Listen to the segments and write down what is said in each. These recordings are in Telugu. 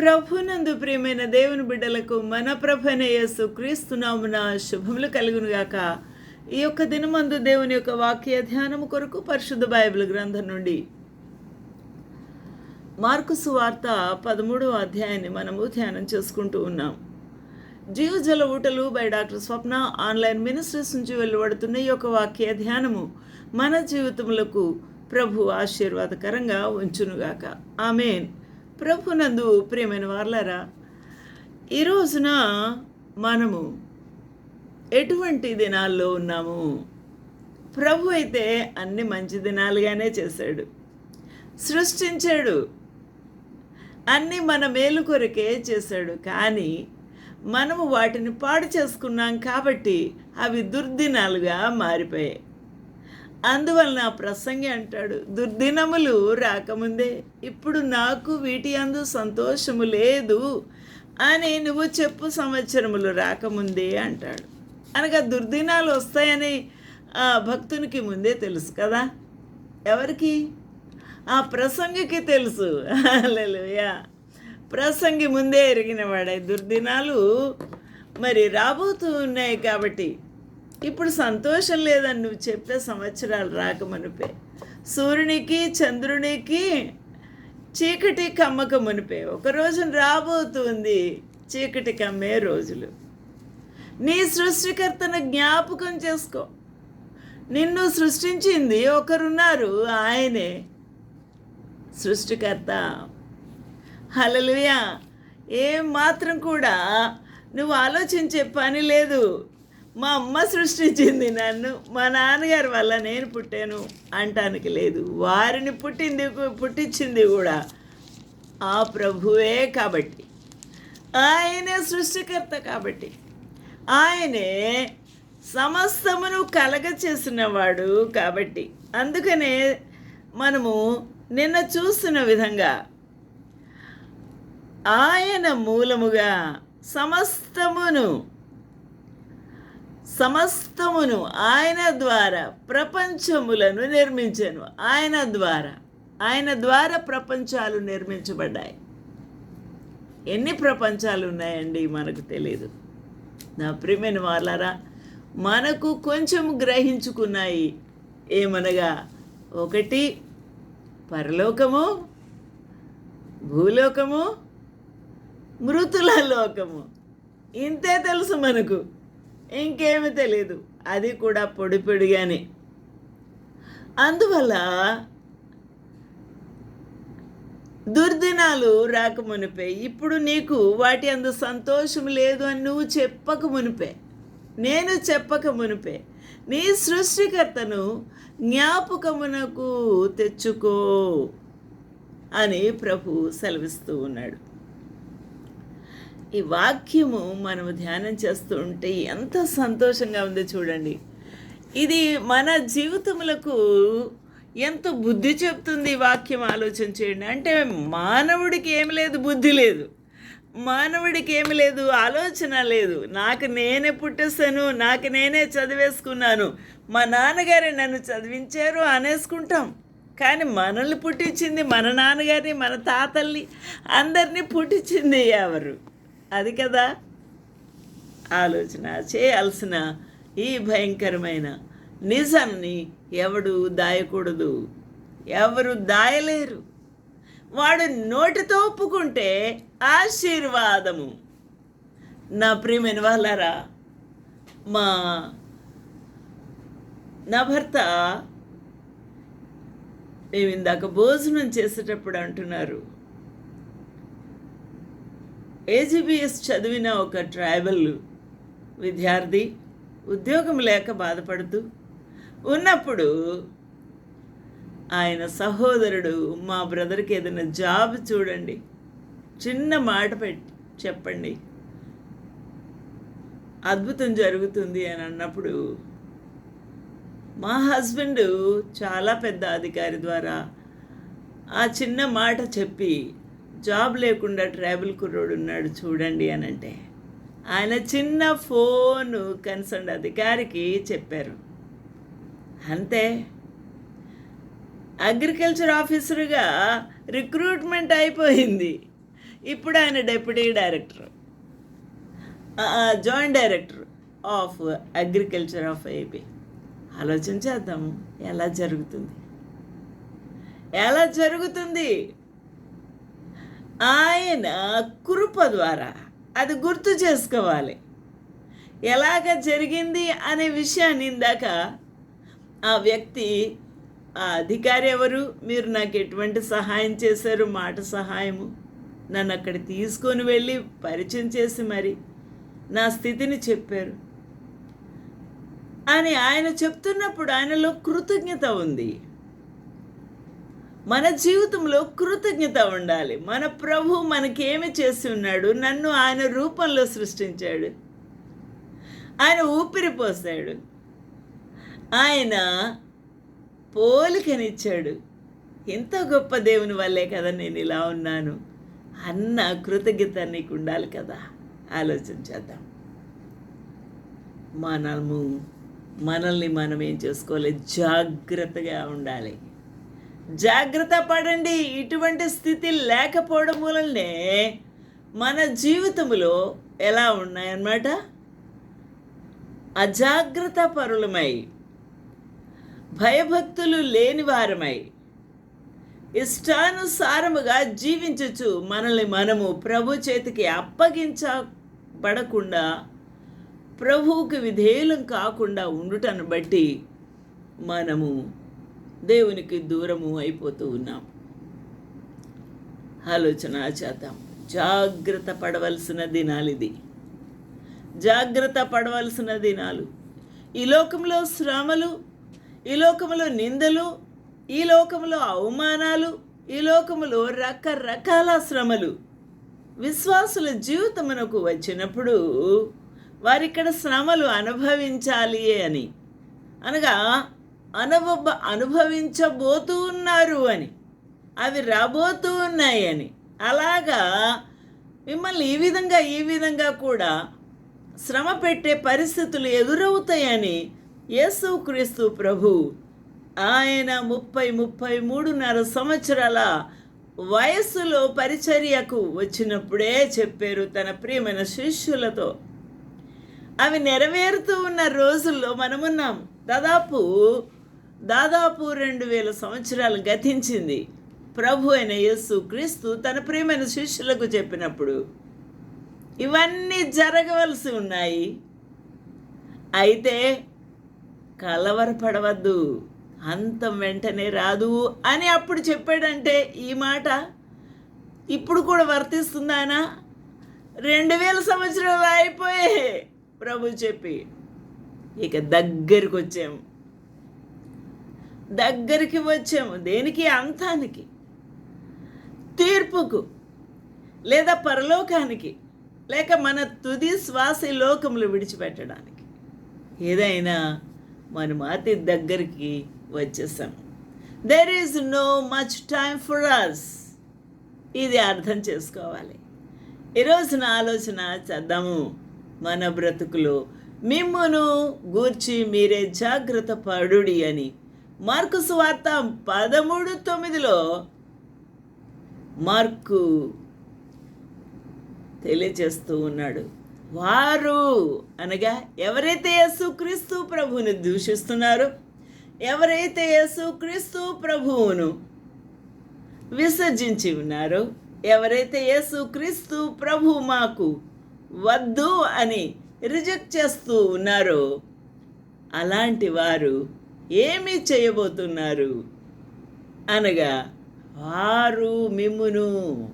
ప్రభునందు ప్రియమైన దేవుని బిడ్డలకు మన ప్రభనయసు క్రీస్తునామున శుభములు కలుగునుగాక. ఈ యొక్క దినమందు దేవుని యొక్క వాక్య ధ్యానము కొరకు పరిశుద్ధ బైబిల్ గ్రంథం నుండి మార్కుసు వార్త పదమూడవ అధ్యాయాన్ని మనము ధ్యానం చేసుకుంటూ ఉన్నాం. జీవజల ఊటలు by doctor Swapna online ministries నుంచి వెలువడుతున్న ఈ యొక్క వాక్య ధ్యానము మన జీవితములకు ప్రభు ఆశీర్వాదకరంగా ఉంచునుగాక. ఆమెన్. ప్రభునందు ప్రియమైన వార్లరా ఈ రోజున మనము ఎటువంటి దినాల్లో ఉన్నాము? ప్రభు అయితే అన్ని మంచి దినాలుగానే చేశాడు. సృష్టించాడు. అన్నీ మన మేలు కొరకే చేశాడు. కానీ మనము వాటిని పాడు చేసుకున్నాం కాబట్టి అవి దుర్దినాలుగా మారిపోయాయి. అందువలన ప్రసంగి అంటాడు దుర్దినములు రాకముందే ఇప్పుడు నాకు వీటి అందు సంతోషము లేదు అని నువ్వు చెప్పు సంవత్సరములు రాకముందే అంటాడు. అనగా దుర్దినాలు వస్తాయని ఆ భక్తునికి ముందే తెలుసు కదా. ఎవరికి? ఆ ప్రసంగికి తెలుసు. హల్లెలూయా. ప్రసంగి ముందే ఎరిగిన వాడే దుర్దినాలు మరి రాబోతూ ఉన్నాయి కాబట్టి ఇప్పుడు సంతోషం లేదని నువ్వు చెప్పే సంవత్సరాలు రాకమనిపే సూర్యునికి చంద్రునికి చీకటి కమ్మక మునిపే. ఒక రోజు రాబోతుంది చీకటి కమ్మే రోజులు. నీ సృష్టికర్తను జ్ఞాపకం చేసుకో. నిన్ను సృష్టించింది ఒకరున్నారు ఆయనే. సృష్టికర్త. హలలుయా ఏం మాత్రం కూడా నువ్వు ఆలోచించే పని లేదు. మా అమ్మ సృష్టించింది నన్ను. మా నాన్నగారి వల్ల నేను పుట్టాను అంటానికి లేదు. వారిని పుట్టింది పుట్టించింది కూడా ఆ ప్రభువే కాబట్టి. ఆయనే సృష్టికర్త కాబట్టి. ఆయనే సమస్తమును కలగచేసినవాడు కాబట్టి. అందుకనే మనము నిన్న చూస్తున్న విధంగా ఆయన మూలముగా సమస్తమును సమస్తమును ఆయన ద్వారా ప్రపంచములను నిర్మించాను. ఆయన ద్వారా. ఆయన ద్వారా ప్రపంచాలు నిర్మించబడ్డాయి. ఎన్ని ప్రపంచాలు ఉన్నాయండి మనకు తెలియదు నా ప్రియమైన వాళ్ళారా మనకు కొంచెం గ్రహించుకున్నాయి ఏమనగా ఒకటి పరలోకము భూలోకము మృతుల లోకము. ఇంతే తెలుసు మనకు. ఇంకేమి తెలియదు అది కూడా పొడి పొడిగానే. అందువల్ల దుర్దినాలు రాకమునిపే ఇప్పుడు నీకు వాటి అందు సంతోషం లేదు అని నువ్వు చెప్పక మునిపే. నేను చెప్పక మునిపే. నీ సృష్టికర్తను జ్ఞాపకమునకు తెచ్చుకో అని ప్రభు సెలవిస్తూ ఉన్నాడు. ఈ వాక్యము మనము ధ్యానం చేస్తూ ఉంటే ఎంత సంతోషంగా ఉందో చూడండి. ఇది మన జీవితములకు ఎంత బుద్ధి చెప్తుంది ఈ వాక్యం ఆలోచన చేయండి. అంటే మానవుడికి ఏమి లేదు బుద్ధి లేదు. మానవుడికి ఏమి లేదు ఆలోచన లేదు. నాకు నేనే పుట్టేస్తాను నాకు నేనే చదివేసుకున్నాను. మా నాన్నగారే నన్ను చదివించారు అనేసుకుంటాం. కానీ మనల్ని పుట్టించింది మన నాన్నగారిని మన తాతల్ని అందరినీ పుట్టించింది ఎవరు? అది కదా. ఆలోచన చేయాల్సిన ఈ భయంకరమైన నిజాన్ని ఎవడు దాయకూడదు. ఎవరు దాయలేరు. వాడు నోటితో ఒప్పుకుంటే ఆశీర్వాదము. నా ప్రియమైన వాళ్ళారా మా నా భర్త మేము ఇందాక భోజనం చేసేటప్పుడు అంటున్నారు. ఏజీబీఎస్ చదివిన ఒక ట్రైబల్ విద్యార్థి ఉద్యోగం లేక బాధపడుతూ ఉన్నప్పుడు ఆయన సహోదరుడు మా బ్రదర్కి ఏదైనా జాబ్ చూడండి. చిన్న మాట పెట్టి చెప్పండి. అద్భుతం జరుగుతుంది అని అన్నప్పుడు మా హస్బెండ్ చాలా పెద్ద అధికారి ద్వారా ఆ చిన్న మాట చెప్పి జాబ్ లేకుండా ట్రావెల్ కుర్రోడు ఉన్నాడు చూడండి అని అంటే ఆయన చిన్న ఫోను కన్సర్న్ అధికారికి చెప్పారు. అంతే. అగ్రికల్చర్ ఆఫీసర్గా రిక్రూట్మెంట్ అయిపోయింది. ఇప్పుడు ఆయన deputy director. Joint director of agriculture of AP. ఆలోచన చేద్దాము ఎలా జరుగుతుంది? ఎలా జరుగుతుంది? ఆయన కృప ద్వారా అది గుర్తు చేసుకోవాలి. ఎలాగ జరిగింది అనే విషయాన్ని ఇందాక ఆ వ్యక్తి ఆ అధికారి ఎవరు మీరు నాకు ఎటువంటి సహాయం చేశారు మాట సహాయము నన్ను అక్కడ తీసుకొని వెళ్ళి పరిచయం చేసి మరి నా స్థితిని చెప్పారు. అని ఆయన చెప్తున్నప్పుడు ఆయనలో కృతజ్ఞత ఉంది. మన జీవితంలో కృతజ్ఞత ఉండాలి. మన ప్రభు మనకేమి చేసి ఉన్నాడు? నన్ను ఆయన రూపంలో సృష్టించాడు. ఆయన ఊపిరి పోసాడు. ఆయన పోలికనిచ్చాడు. ఎంత గొప్ప దేవుని వల్లే కదా నేను ఇలా ఉన్నాను. అన్న కృతజ్ఞత నీకు ఉండాలి కదా? ఆలోచన చేద్దాం. మనము మనల్ని మనం ఏం చేసుకోవాలి? జాగ్రత్తగా ఉండాలి. జాగ్రత్త పడండి. ఇటువంటి స్థితి లేకపోవడం వలనే మన జీవితంలో ఎలా ఉన్నాయన్నమాట? అజాగ్రత్త పరులమై భయభక్తులు లేని వారమై ఇష్టానుసారముగా జీవించచ్చు మనల్ని మనము ప్రభు చేతికి అప్పగించబడకుండా ప్రభువుకి విధేయులం కాకుండా ఉండుటను బట్టి మనము దేవునికి దూరము అయిపోతూ ఉన్నాం. ఆలోచన చేద్దాం. జాగ్రత్త పడవలసిన దినాలు ఇది. జాగ్రత్త పడవలసిన దినాలు. ఈ లోకంలో శ్రమలు ఈ లోకంలో నిందలు ఈ లోకంలో అవమానాలు ఈ లోకంలో రకరకాల శ్రమలు. విశ్వాసుల జీవితమునకు వచ్చినప్పుడు వారిక్కడ శ్రమలు అనుభవించాలి అని. అనగా అనుభవ అనుభవించబోతూ ఉన్నారు అని. అవి రాబోతూ ఉన్నాయని. అలాగా మిమ్మల్ని ఈ విధంగా ఈ విధంగా కూడా శ్రమ పెట్టే పరిస్థితులు ఎదురవుతాయని యేసుక్రీస్తు ప్రభు ఆయన ముప్పై ముప్పై మూడున్నర సంవత్సరాల వయస్సులో పరిచర్యకు వచ్చినప్పుడే చెప్పారు తన ప్రియమైన శిష్యులతో. అవి నెరవేరుతూ ఉన్న రోజుల్లో మనమున్నాం. దాదాపు దాదాపు రెండు వేల సంవత్సరాలు గతించింది. ప్రభు అయిన యేసు క్రీస్తు తన ప్రియమైన శిష్యులకు చెప్పినప్పుడు ఇవన్నీ జరగవలసి ఉన్నాయి. అయితే కలవరపడవద్దు. అంతం వెంటనే రాదు అని అప్పుడు చెప్పాడంటే ఈ మాట ఇప్పుడు కూడా వర్తిస్తుందానా? రెండు వేల సంవత్సరాలు అయిపోయే ప్రభు చెప్పి. ఇక దగ్గరికి వచ్చాము. దగ్గరికి వచ్చాము. దేనికి? అంతానికి. తీర్పుకు లేదా పరలోకానికి లేక మన తుది శ్వాస లోకములు విడిచిపెట్టడానికి. ఏదైనా మనం అతి దగ్గరికి వచ్చేసాం. There is no much time for us ఇది అర్థం చేసుకోవాలి. ఈరోజున ఆలోచన చేద్దాము. మన బ్రతుకులో మిమ్మును గూర్చి మీరే జాగ్రత్త పడుడి అని మార్కు సువార్త పదమూడు తొమ్మిదిలో మార్కు తెలియజేస్తూ ఉన్నాడు. వారు అనగా ఎవరైతే యేసుక్రీస్తు ప్రభువుని దూషిస్తున్నారో ఎవరైతే యేసుక్రీస్తు ప్రభువును విసర్జించి ఉన్నారో ఎవరైతే యేసుక్రీస్తు ప్రభు మాకు వద్దు అని రిజెక్ట్ చేస్తూ ఉన్నారో అలాంటి వారు ఏమి చేయబోతున్నారు? అనగా వారు మిమ్మును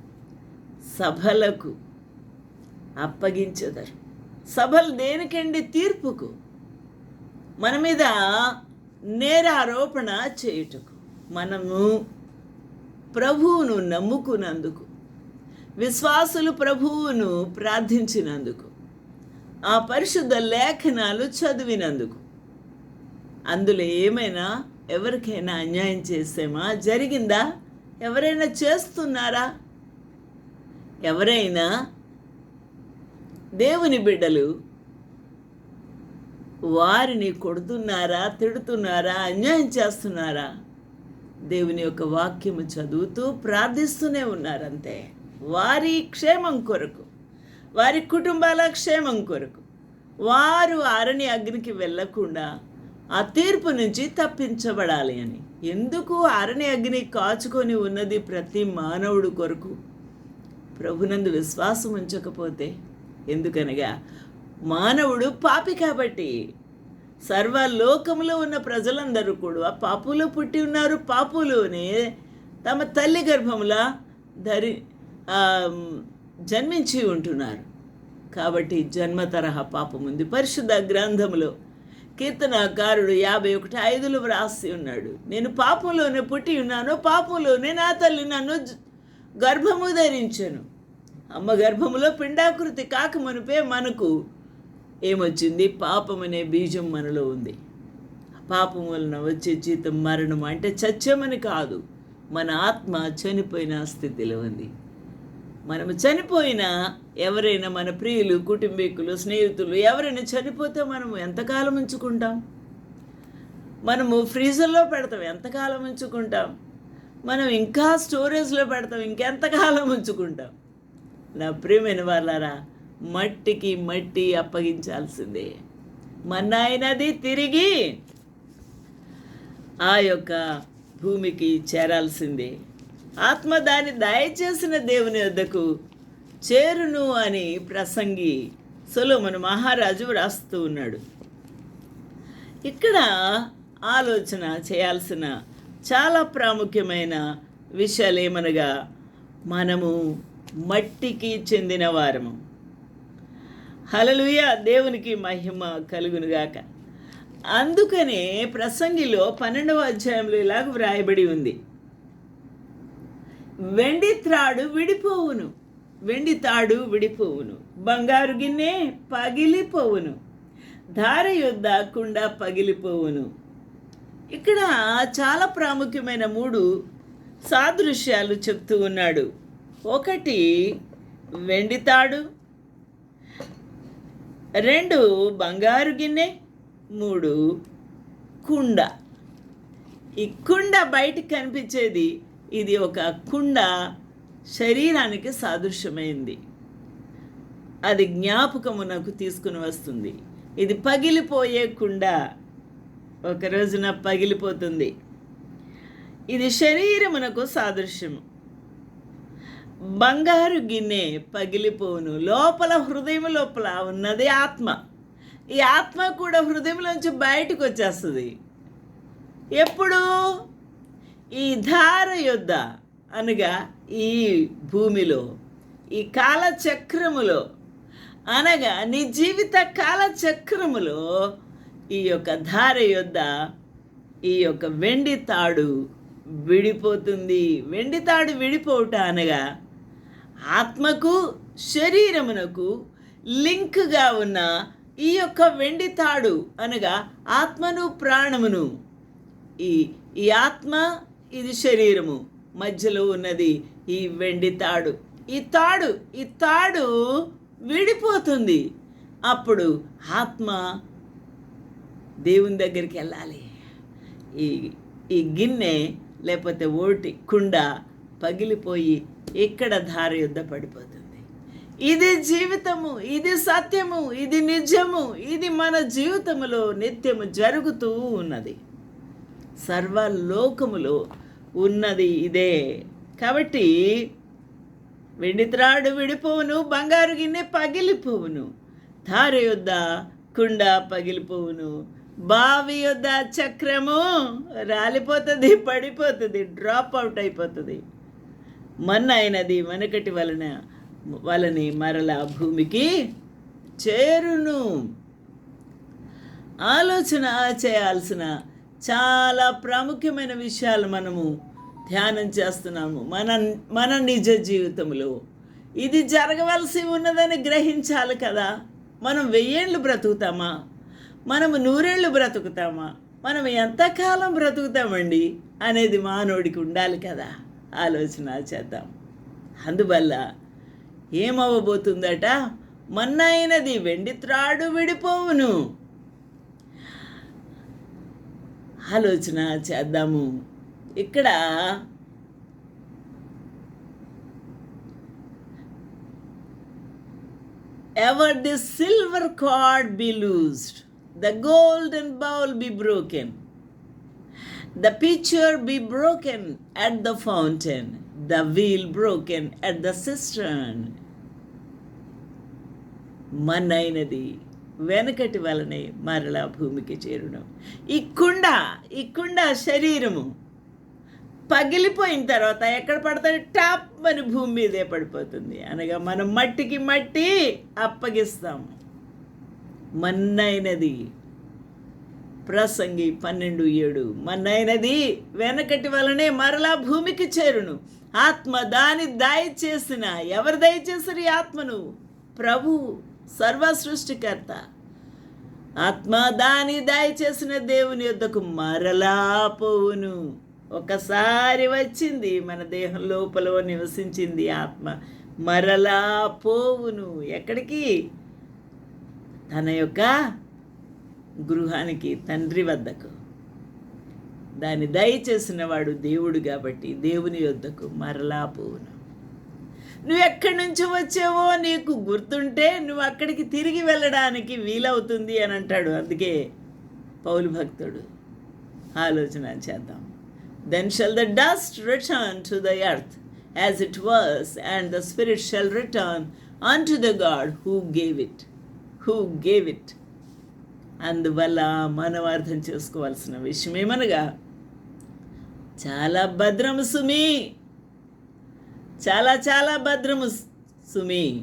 సభలకు అప్పగించదరు. సభలు దేనికండి తీర్పుకు? మన మీద నేరారోపణ చేయుటకు. మనము ప్రభువును నమ్ముకున్నందుకు. విశ్వాసులు ప్రభువును ప్రార్థించినందుకు. ఆ పరిశుద్ధ లేఖనాలు చదివినందుకు. అందులో ఏమైనా ఎవరికైనా అన్యాయం చేసామా? జరిగిందా? ఎవరైనా చేస్తున్నారా? ఎవరైనా? దేవుని బిడ్డలు వారిని కొడుతున్నారా తిడుతున్నారా అన్యాయం చేస్తున్నారా? దేవుని యొక్క వాక్యము చదువుతూ ప్రార్థిస్తూనే ఉన్నారంతే. వారి క్షేమం కొరకు వారి కుటుంబాల క్షేమం కొరకు వారు అరణి అగ్నికి వెళ్ళకుండా ఆ తీర్పు నుంచి తప్పించబడాలి అని. ఎందుకు అరణి అగ్ని కాచుకొని ఉన్నది ప్రతి మానవుడు కొరకు? ప్రభునందు విశ్వాసం ఉంచకపోతే ఎందుకనగా? మానవుడు పాపి కాబట్టి. సర్వలోకంలో ఉన్న ప్రజలందరూ కూడా పాపులు పుట్టి ఉన్నారు పాపులోనే తమ తల్లి గర్భంలో ధరి జన్మించి ఉంటున్నారు. కాబట్టి జన్మ తరహా పాపం ఉంది పరిశుద్ధ గ్రంథములో కీర్తనాకారుడు యాభై ఒకటి ఐదులో వ్రాసి ఉన్నాడు. నేను పాపంలోనే పుట్టి ఉన్నాను పాపంలోనే నా తల్లి నన్ను గర్భము ధరించను. అమ్మ గర్భములో పిండాకృతి కాకమనిపే మనకు ఏమొచ్చింది? పాపం అనే బీజం మనలో ఉంది. పాపం వలన వచ్చే జీతం మరణం అంటే చచ్చమని కాదు. మన ఆత్మ చనిపోయిన స్థితిలో ఉంది. మనము చనిపోయినా ఎవరైనా మన ప్రియులు కుటుంబీకులు స్నేహితులు ఎవరైనా చనిపోతే మనము ఎంతకాలం ఉంచుకుంటాం? మనము ఫ్రీజర్లో పెడతాం ఎంతకాలం ఉంచుకుంటాం? మనం ఇంకా స్టోరేజ్లో పెడతాం ఇంకెంతకాలం ఉంచుకుంటాం? నా ప్రియమైన వాళ్ళారా మట్టికి మట్టి అప్పగించాల్సిందే. మన్నాయినది తిరిగి ఆ యొక్క భూమికి చేరాల్సిందే. ఆత్మ దాన్ని దయచేసిన దేవుని వద్దకు చేరును అని ప్రసంగి సొలోమను మహారాజు వ్రాస్తూ ఉన్నాడు. ఇక్కడ ఆలోచన చేయాల్సిన చాలా ప్రాముఖ్యమైన విషయాలు ఏమనగా మనము మట్టికి చెందిన వారము. హలలుయ దేవునికి మహిమ కలుగునుగాక. అందుకనే ప్రసంగిలో పన్నెండవ అధ్యాయంలో ఇలాగ వ్రాయబడి ఉంది. వెండి త్రాడు విడిపోవును. వెండి తాడు విడిపోవును. బంగారు గిన్నె పగిలిపోవును. ధార యొద్ద కుండ పగిలిపోవును. ఇక్కడ చాలా ప్రాముఖ్యమైన మూడు సాదృశ్యాలు చెప్తూ ఉన్నాడు. ఒకటి వెండి తాడు రెండు బంగారు గిన్నె. మూడు కుండ. ఈ కుండ బయటికి కనిపించేది ఇది ఒక కుండ శరీరానికి సాదృశ్యమైంది. అది జ్ఞాపకమునకు తీసుకుని వస్తుంది. ఇది పగిలిపోయే కుండ. ఒక రోజున పగిలిపోతుంది. ఇది శరీరమునకు సాదృశ్యము. బంగారు గిన్నె పగిలిపోవును. లోపల హృదయం లోపల ఉన్నది ఆత్మ. ఈ ఆత్మ కూడా హృదయంలోంచి బయటకు వచ్చేస్తుంది. ఎప్పుడు? ఈ ధార యుద్ధ అనగా ఈ భూమిలో ఈ కాలచక్రములో అనగా నీ జీవిత కాలచక్రములో ఈ యొక్క ధార యొద్ద ఈ యొక్క వెండి తాడు విడిపోతుంది. వెండి తాడు విడిపోవట అనగా ఆత్మకు శరీరమునకు లింక్గా ఉన్న ఈ యొక్క వెండి తాడు అనగా ఆత్మను ప్రాణమును. ఈ ఈ ఆత్మ ఇది శరీరము. మధ్యలో ఉన్నది ఈ వెండి తాడు. ఈ తాడు ఈ తాడు విడిపోతుంది. అప్పుడు ఆత్మ దేవుని దగ్గరికి వెళ్ళాలి. ఈ ఈ గిన్నె లేకపోతే ఓటి కుండ పగిలిపోయి ఇక్కడ ధార యుద్ధ పడిపోతుంది. ఇది జీవితము ఇది సత్యము ఇది నిజము ఇది మన జీవితములో నిత్యము జరుగుతూ ఉన్నది. సర్వలోకములో ఉన్నది ఇదే. కాబట్టి వెండిత్రాడు విడిపోవును బంగారు గిన్నె పగిలిపోవును ధార యొద్ద కుండ పగిలిపోవును బావి యొద్ద చక్రము రాలిపోతుంది పడిపోతుంది డ్రాప్ అవుట్ అయిపోతుంది. మన్న అయినది మనకటి వలన వలని మరల భూమికి చేరును. ఆలోచన చేయాల్సిన చాలా ప్రాముఖ్యమైన విషయాలు మనము ధ్యానం చేస్తున్నాము మన మన నిజ జీవితంలో. ఇది జరగవలసి ఉన్నదని గ్రహించాలి కదా. మనం వెయ్యేళ్ళు బ్రతుకుతామా? మనము నూరేళ్ళు బ్రతుకుతామా? మనం ఎంతకాలం బ్రతుకుతామండి అనేది మానవుడికి ఉండాలి కదా. ఆలోచన చేద్దాం. అందువల్ల ఏమవ్వబోతుందట? మన్నైనది వెండి త్రాడు విడిపోవును. ఆలోచన చేద్దాము ఇక్కడ ever the silver cord be loosed, the golden bowl be broken, the pitcher be broken at the fountain, the wheel broken at the cistern. మన్నైనది వెనకటి వలనే మరలా భూమికి చేరును. ఈ కుండ ఈ కుండ శరీరము పగిలిపోయిన తర్వాత ఎక్కడ పడతాడు టాప్ అని భూమి మీదే పడిపోతుంది. అనగా మనం మట్టికి మట్టి అప్పగిస్తాము మన్నైనది ప్రసంగి పన్నెండు ఏడు. మన్నైనది వెనకటి వలనే మరలా భూమికి చేరును. ఆత్మ దాని దయచేసిన ఎవరు దయచేసారు ఈ ఆత్మను? ప్రభు. సర్వ సృష్టికర్త. ఆత్మ దాని దయచేసిన దేవుని యొద్దకు మరలా పోవును. ఒకసారి వచ్చింది మన దేహం లోపల నివసించింది ఆత్మ. మరలా పోవును. ఎక్కడికి? తన యొక్క గృహానికి తండ్రి వద్దకు. దాన్ని దయచేసిన వాడు దేవుడు కాబట్టి దేవుని యొద్దకు మరలా పోవును. నువ్వు ఎక్కడి నుంచి వచ్చావో నీకు గుర్తుంటే నువ్వు అక్కడికి తిరిగి వెళ్ళడానికి వీలవుతుంది అని అంటాడు. అందుకే పౌలు భక్తుడు ఆలోచన చేద్దాం. Then shall the dust return to the earth as it was and the spirit shall return unto the God who gave it who gave it అందువల్ల మనం అర్థం చేసుకోవాల్సిన విషయం ఏమనగా చాలా భద్రము సుమి. చాలా చాలా భద్రము సుమి.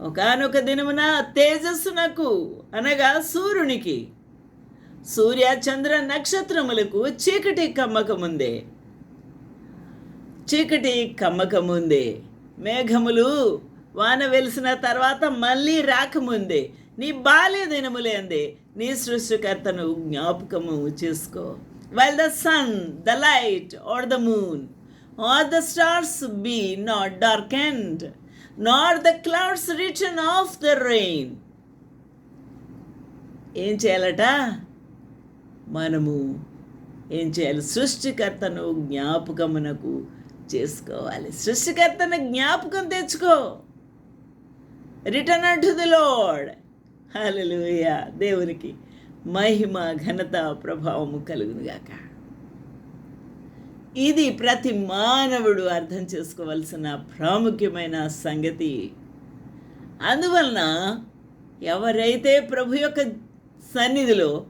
ఒకనొక దినమున తేజస్సునకు అనగా సూర్యునికి. సూర్య చంద్ర నక్షత్రములకు చీకటి కమ్మకముందే. చీకటి కమ్మకముందే. మేఘములు వాన వెలిసిన తర్వాత మళ్ళీ రాకముందే. నీ బాల్య దినములే అందే. నీ సృష్టికర్తను జ్ఞాపకము చేసుకో. While the sun the light or the moon or the stars be not dark and not the clouds return of the rain ఏం చేయాలట? మనము ఏం చేయాలి? సృష్టికర్తను జ్ఞాపకమునకు చేసుకోవాలి. సృష్టికర్తను జ్ఞాపకం తెచ్చుకో. రిటర్న్ టు ది లోడ్ హల్లెలూయ దేవునికి మహిమ ఘనత ప్రభావము కలుగునుగాక. ఇది ప్రతి మానవుడు అర్థం చేసుకోవలసిన ప్రాముఖ్యమైన సంగతి. అందువలన ఎవరైతే ప్రభు యొక్క సన్నిధిలో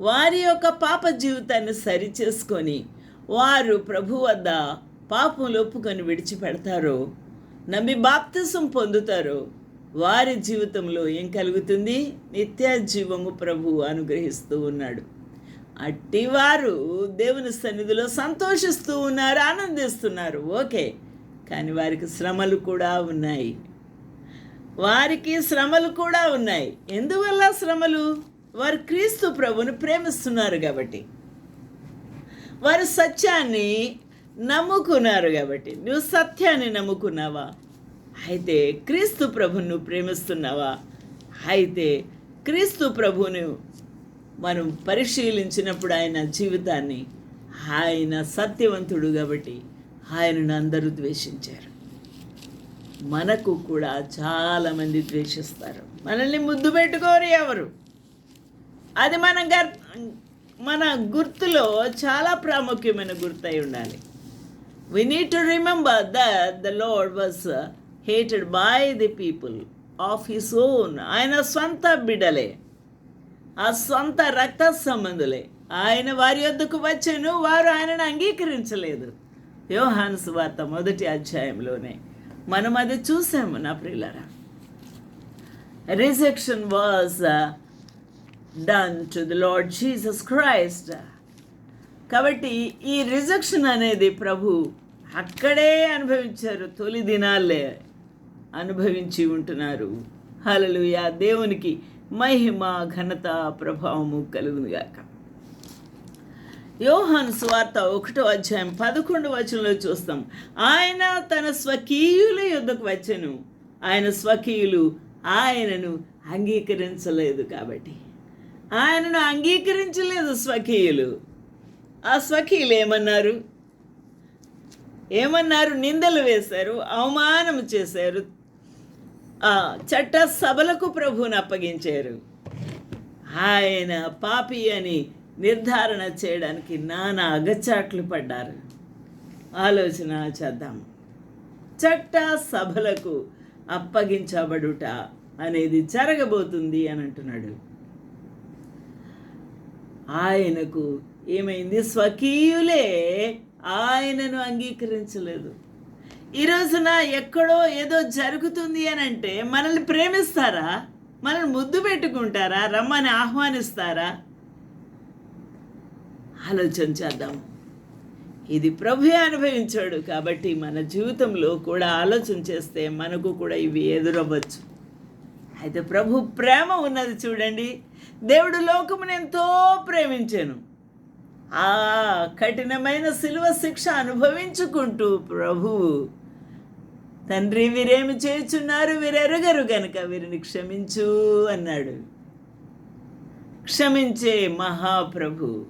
వారి యొక్క పాప జీవితాన్ని సరిచేసుకొని వారు ప్రభు వద్ద పాపములు ఒప్పుకొని విడిచిపెడతారో నమ్మి బాప్తిసం పొందుతారో వారి జీవితంలో ఏం కలుగుతుంది? నిత్య జీవము ప్రభు అనుగ్రహిస్తూ ఉన్నాడు. అట్టివారు దేవుని సన్నిధిలో సంతోషిస్తూ ఉన్నారు ఆనందిస్తున్నారు. ఓకే. కానీ వారికి శ్రమలు కూడా ఉన్నాయి. వారికి శ్రమలు కూడా ఉన్నాయి. ఎందువల్ల శ్రమలు? వారు క్రీస్తు ప్రభుని ప్రేమిస్తున్నారు కాబట్టి. వారు సత్యాన్ని నమ్ముకున్నారు కాబట్టి. నువ్వు సత్యాన్ని నమ్ముకున్నావా? అయితే క్రీస్తు ప్రభుని ప్రేమిస్తున్నావా? అయితే క్రీస్తు ప్రభును మనం పరిశీలించినప్పుడు ఆయన జీవితాన్ని ఆయన సత్యవంతుడు కాబట్టి ఆయనను అందరూ ద్వేషించారు. మనకు కూడా చాలామంది ద్వేషిస్తారు. మనల్ని ముద్దు పెట్టుకోరు ఎవరు? అది మన గర్ మన గుర్తులో చాలా ప్రాముఖ్యమైన గుర్తై ఉండాలి. We need to remember that the Lord was hated by the people of his own ఆయన సొంత బిడ్డలే. ఆ సొంత రక్త సంబంధులే. ఆయన వారి వద్దకు వచ్చాను వారు ఆయనను అంగీకరించలేదు. యోహాను వార్త మొదటి అధ్యాయంలోనే మనం అది చూసాము నా ప్రియులరా. Rejection was done to the Lord Jesus Christ కాబట్టి ఈ రిజెక్షన్ అనేది ప్రభు అక్కడే అనుభవించారు తొలి దినాలే అనుభవించి ఉంటున్నారు. హలలుయా దేవునికి మహిమ ఘనత ప్రభావము కలుగునుగాక యోహాను స్వార్త ఒకటో అధ్యాయం పదకొండు వచనంలో చూస్తాం. ఆయన తన స్వకీయుల యుద్ధకు వచ్చాను. ఆయన స్వకీయులు ఆయనను అంగీకరించలేదు కాబట్టి. ఆయనను అంగీకరించలేదు స్వకీయులు. ఆ స్వకీయులు ఏమన్నారు? ఏమన్నారు? నిందలు వేశారు అవమానం చేశారు చట్ట సభలకు ప్రభువుని అప్పగించారు. ఆయన పాపి అని నిర్ధారణ చేయడానికి నానా అగచాట్లు పడ్డారు. ఆలోచన చేద్దాం. చట్ట సభలకు అప్పగించబడుట అనేది జరగబోతుంది అని అంటున్నాడు. ఆయనకు ఏమైంది? స్వకీయులే ఆయనను అంగీకరించలేదు. ఈ రోజున ఎక్కడో ఏదో జరుగుతుంది అని అంటే మనల్ని ప్రేమిస్తారా? మనల్ని ముద్దు పెట్టుకుంటారా? రమ్మని ఆహ్వానిస్తారా? ఆలోచన చేద్దాం. ఇది ప్రభుయే అనుభవించాడు కాబట్టి మన జీవితంలో కూడా ఆలోచన చేస్తే మనకు కూడా ఇవి ఎదురవ్వచ్చు. అయితే ప్రభు ప్రేమ ఉన్నది చూడండి. దేవుడు లోకమును ఎంతో ప్రేమించాను. ఆ కఠినమైన శిలువ శిక్ష అనుభవించుకుంటూ ప్రభువు తండ్రి వీరేమి చేయుచున్నారు? వీరెరగరు గనుక వీరిని క్షమించు అన్నాడు. క్షమించే మహాప్రభు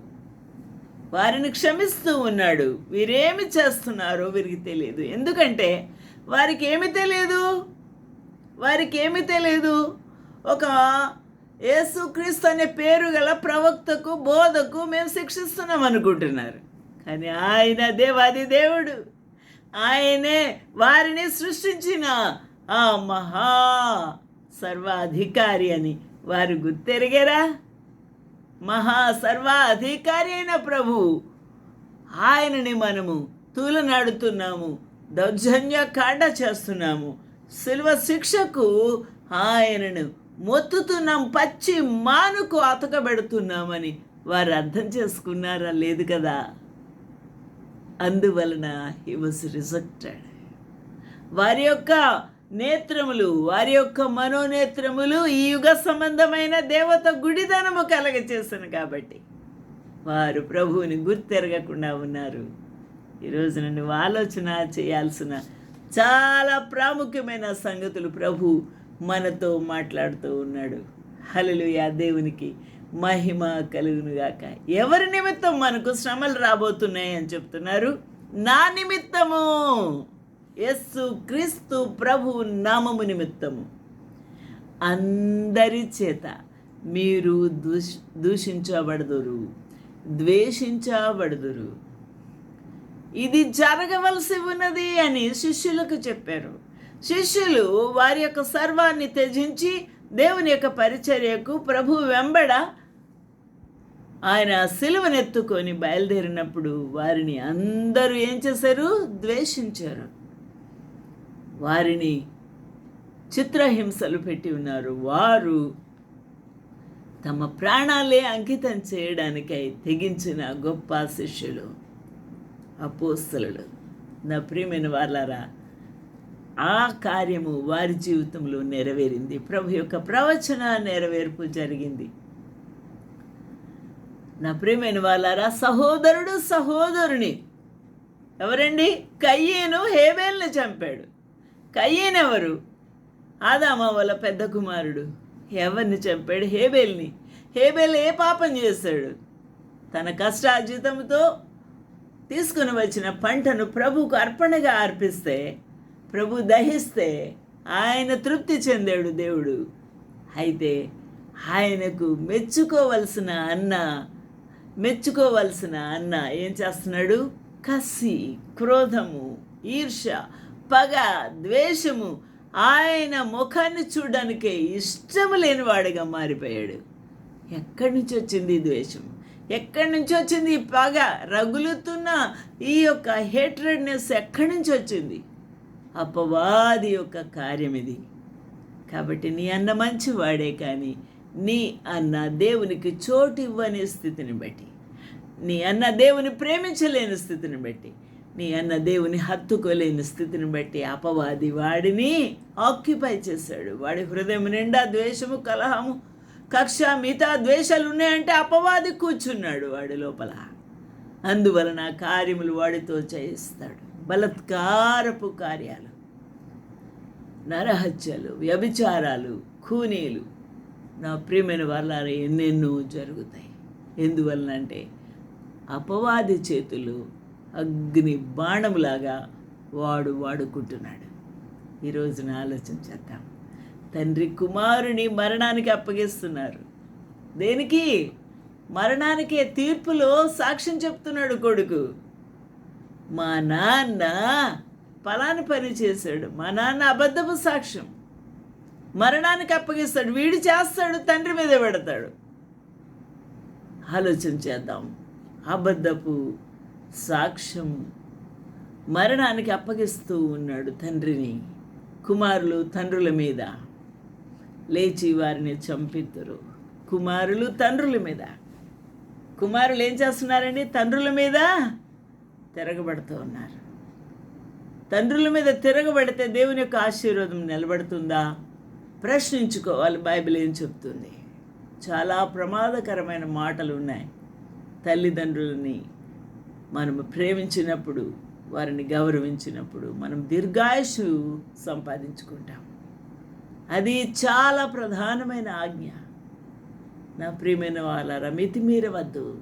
వారిని క్షమిస్తూ ఉన్నాడు. వీరేమి చేస్తున్నారో వీరికి తెలియదు. ఎందుకంటే వారికి ఏమి తెలియదు? వారికి ఏమి తెలియదు? ఒక యేసుక్రీస్తు అనే పేరు గల ప్రవక్తకు బోధకు మేము శిక్షిస్తున్నాం అనుకుంటున్నారు. కానీ ఆయన దేవాది దేవుడు. ఆయనే వారిని సృష్టించిన. ఆ మహా సర్వాధికారి అని వారు గుర్తెరిగారా? మహా సర్వాధికారి అయిన ప్రభు. ఆయనని మనము తూలనాడుతున్నాము దౌర్జన్య కాండ చేస్తున్నాము. శిల్వ శిక్షకు ఆయనను మొత్తుతున్నాం పచ్చి మానుకు అతకబెడుతున్నామని వారు అర్థం చేసుకున్నారా? లేదు కదా? అందువలన హీ వాజ్ రిజెక్టెడ్ వారి యొక్క నేత్రములు వారి యొక్క మనోనేత్రములు ఈ యుగ సంబంధమైన దేవత గుడిదనము కలగ చేశాను కాబట్టి. వారు ప్రభువుని గుర్తెరగకుండా ఉన్నారు. ఈరోజు నువ్వు ఆలోచన చేయాల్సిన చాలా ప్రాముఖ్యమైన సంగతులు ప్రభు మనతో మాట్లాడుతూ ఉన్నాడు. హలలుయా దేవునికి మహిమ కలుగునుగాక. ఎవరి నిమిత్తం మనకు శ్రమలు రాబోతున్నాయి అని చెప్తున్నారు? నా నిమిత్తము. యస్సు క్రీస్తు ప్రభు నామము నిమిత్తము. అందరి చేత మీరు దూష్ దూషించబడదురు ద్వేషించబడదురు. ఇది జరగవలసి ఉన్నది అని శిష్యులకు చెప్పారు. శిష్యులు వారి యొక్క సర్వాన్ని త్యజించి దేవుని యొక్క పరిచర్యకు ప్రభు వెంబడ ఆయన సిలువనెత్తుకొని బయలుదేరినప్పుడు వారిని అందరూ ఏం చేశారు? ద్వేషించారు. వారిని చిత్రహింసలు పెట్టి ఉన్నారు. వారు తమ ప్రాణాలే అంకితం చేయడానికై తెగించిన గొప్ప శిష్యులు అపోస్తలు నా ప్రియమైన వాళ్ళారా ఆ కార్యము వారి జీవితంలో నెరవేరింది. ప్రభు యొక్క ప్రవచన నెరవేర్పు జరిగింది. నా ప్రియమైన వాళ్ళారా సహోదరుడు సహోదరుని. ఎవరండి? కయ్యేను హేబేల్ని చంపాడు. కయ్యేను ఎవరు ఆదామ వాళ్ళ పెద్ద కుమారుడు. ఎవరిని చంపాడు? హేబేల్ని. హేబేల్ ఏ పాపం చేశాడు? తన కష్టార్జితంతో తీసుకుని వచ్చిన పంటను ప్రభుకు అర్పణగా అర్పిస్తే ప్రభు దహిస్తే ఆయన తృప్తి చెందాడు దేవుడు. అయితే ఆయనకు మెచ్చుకోవలసిన అన్న మెచ్చుకోవలసిన అన్న ఏం చేస్తున్నాడు? కసి క్రోధము ఈర్ష పగ ద్వేషము ఆయన ముఖాన్ని చూడడానికే ఇష్టము లేనివాడిగా మారిపోయాడు. ఎక్కడి నుంచి వచ్చింది ఈ ద్వేషం? ఎక్కడి నుంచి వచ్చింది ఈ పగ? రగులుతున్న ఈ యొక్క హేట్రెడ్నెస్ ఎక్కడి నుంచి వచ్చింది? అపవాది యొక్క కార్యం ఇది కాబట్టి నీ అన్న మంచివాడే కానీ నీ అన్న దేవునికి చోటు ఇవ్వని స్థితిని బట్టి. నీ అన్న దేవుని ప్రేమించలేని స్థితిని బట్టి. నీ అన్న దేవుని హత్తుకోలేని స్థితిని బట్టి అపవాది వాడిని ఆక్యుపై చేశాడు. వాడి హృదయం నిండా ద్వేషము కలహము కక్ష మిగతా ద్వేషాలు ఉన్నాయంటే అపవాది కూర్చున్నాడు వాడి లోపల. అందువలన కార్యములు వాడితో చేయిస్తాడు. బలత్కారపు కార్యాలు నరహత్యలు వ్యభిచారాలు ఖూనీలు నా ప్రియమైన వాళ్ళ ఎన్నెన్నో జరుగుతాయి. ఎందువలన అంటే అపవాది చేతులు అగ్ని బాణములాగా వాడు వాడుకుంటున్నాడు. ఈరోజున ఆలోచన చేద్దాం. తండ్రి కుమారుని మరణానికి అప్పగిస్తున్నారు. దేనికి? మరణానికే తీర్పులో సాక్ష్యం చెప్తున్నాడు కొడుకు. మా నాన్న పలాని పని చేశాడు. మా నాన్న అబద్ధపు సాక్ష్యం. మరణానికి అప్పగిస్తాడు వీడు చేస్తాడు తండ్రి మీద పెడతాడు. ఆలోచన చేద్దాం. అబద్ధపు సాక్ష్యం మరణానికి అప్పగిస్తూ ఉన్నాడు తండ్రిని కుమారులు తండ్రుల మీద. లేచి వారిని చంపిద్దరు కుమారులు తండ్రుల మీద. కుమారులు ఏం చేస్తున్నారండి? తండ్రుల మీద తిరగబడుతూ ఉన్నారు. తండ్రుల మీద తిరగబడితే దేవుని యొక్క ఆశీర్వాదం నిలబడుతుందా? ప్రశ్నించుకోవాలి బైబిల్ ఏం చెప్తుంది? చాలా ప్రమాదకరమైన మాటలు ఉన్నాయి తల్లిదండ్రులని మనము ప్రేమించినప్పుడు వారిని గౌరవించినప్పుడు మనం దీర్ఘాయుషు సంపాదించుకుంటాం. అది చాలా ప్రధానమైన ఆజ్ఞ. నా ప్రియమైన వాళ్ళారా మితిమీరవద్దు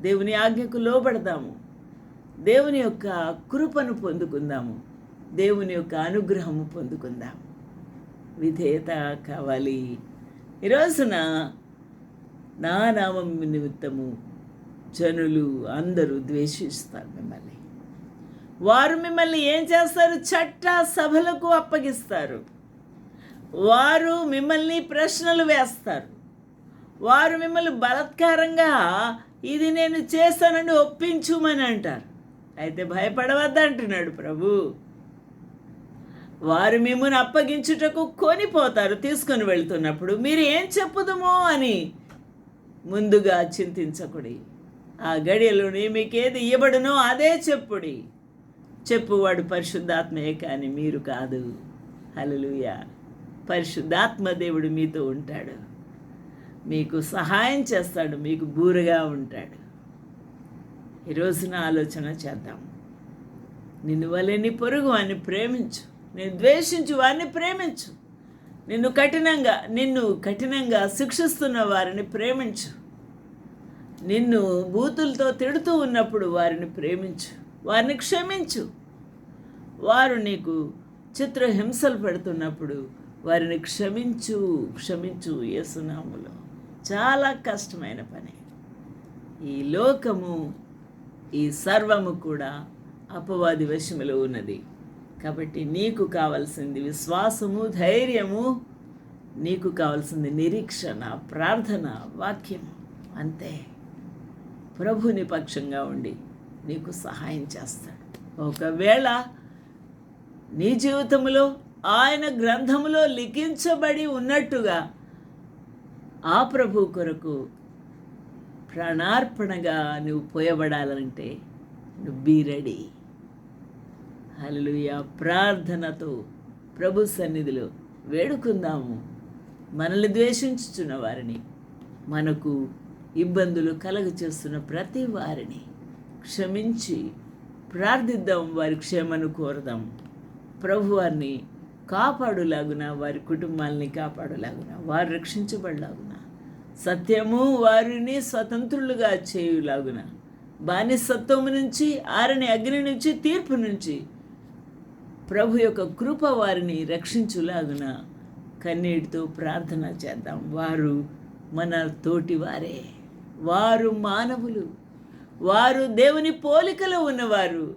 దేవుని ఆజ్ఞకు లోబడదాము దేవుని యొక్క కృపను పొందుకుందాము. దేవుని యొక్క అనుగ్రహము పొందుకుందాము. విధేయత కావాలి. ఈ రోజున నా నామం నిమిత్తము జనులు అందరూ ద్వేషిస్తారు మిమ్మల్ని. వారు మిమ్మల్ని ఏం చేస్తారు? చట్ట సభలకు అప్పగిస్తారు. వారు మిమ్మల్ని ప్రశ్నలు వేస్తారు. వారు మిమ్మల్ని బలత్కారంగా ఇది నేను చేస్తానని ఒప్పించుమని అంటారు. అయితే భయపడవద్దంటున్నాడు ప్రభు. వారు మిమ్మల్ని అప్పగించుటకు కొనిపోతారు తీసుకొని వెళ్తున్నప్పుడు. మీరు ఏం చెప్పుదమో అని ముందుగా చింతించకుడి. ఆ గడియలోని మీకేది ఇవ్వబడునో అదే చెప్పుడి. చెప్పువాడు పరిశుద్ధాత్మయే కానీ మీరు కాదు. హలలుయ పరిశుద్ధాత్మ దేవుడు మీతో ఉంటాడు. మీకు సహాయం చేస్తాడు మీకు బూరగా ఉంటాడు. ఈరోజున ఆలోచన చేద్దాం. నిన్ను వలని పొరుగు అని ప్రేమించు. నేను ద్వేషించు వారిని ప్రేమించు. నిన్ను కఠినంగా నిన్ను కఠినంగా శిక్షిస్తున్న వారిని ప్రేమించు. నిన్ను బూతులతో తిడుతూ ఉన్నప్పుడు వారిని ప్రేమించు. వారిని క్షమించు. వారు నీకు చిత్రహింసలు పెడుతున్నప్పుడు వారిని క్షమించు క్షమించు యేసునాములో చాలా కష్టమైన పని. ఈ లోకము ఈ సర్వము కూడా అపవాది వశములో ఉన్నది. కాబట్టి నీకు కావలసింది విశ్వాసము ధైర్యము నీకు కావలసింది నిరీక్షణ ప్రార్థన వాక్యం. అంతే. ప్రభుని పక్షంగా ఉండి నీకు సహాయం చేస్తాడు. ఒకవేళ నీ జీవితంలో ఆయన గ్రంథములో లిఖించబడి ఉన్నట్టుగా ఆ ప్రభు కొరకు ప్రాణార్పణగా నువ్వు పోయబడాలంటే నువ్వు బీ రెడీ హలలుయ ప్రార్థనతో ప్రభు సన్నిధిలో వేడుకుందాము. మనల్ని ద్వేషించుచున్న వారిని మనకు ఇబ్బందులు కలగ చేస్తున్న ప్రతి వారిని క్షమించి ప్రార్థిద్దాం వారి క్షేమను కోరదాం. ప్రభు వారిని కాపాడులాగున వారి కుటుంబాలని కాపాడులాగున వారు రక్షించబడలాగున సత్యము వారిని స్వతంత్రులుగా చేయులాగున బానిసత్వము నుంచి ఆరని అగ్ని నుంచి తీర్పు నుంచి ప్రభు యొక్క కృప వారిని రక్షించులాగున కన్నీటితో ప్రార్థన చేద్దాం. వారు మన తోటి వారే. వారు మానవులు. వారు దేవుని పోలికలో ఉన్నవారు.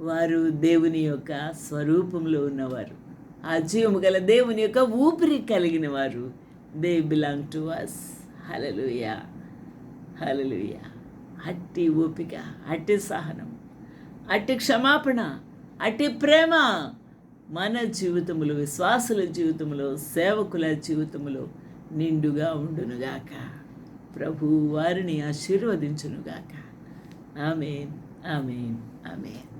వారు దేవుని యొక్క స్వరూపంలో ఉన్నవారు. ఆ జీవము గల దేవుని యొక్క ఊపిరి కలిగిన వారు. దే బిలాంగ్ టు అస్ హలలుయ హలలుయ అట్టి ఓపిక అట్టి సహనం అట్టి క్షమాపణ అట్టి ప్రేమ మన జీవితములు విశ్వాసుల జీవితంలో సేవకుల జీవితంలో నిండుగా ఉండునుగాక. ప్రభు వారిని ఆశీర్వదించునుగాక. ఆమెన్ ఆమెన్ ఆమెన్.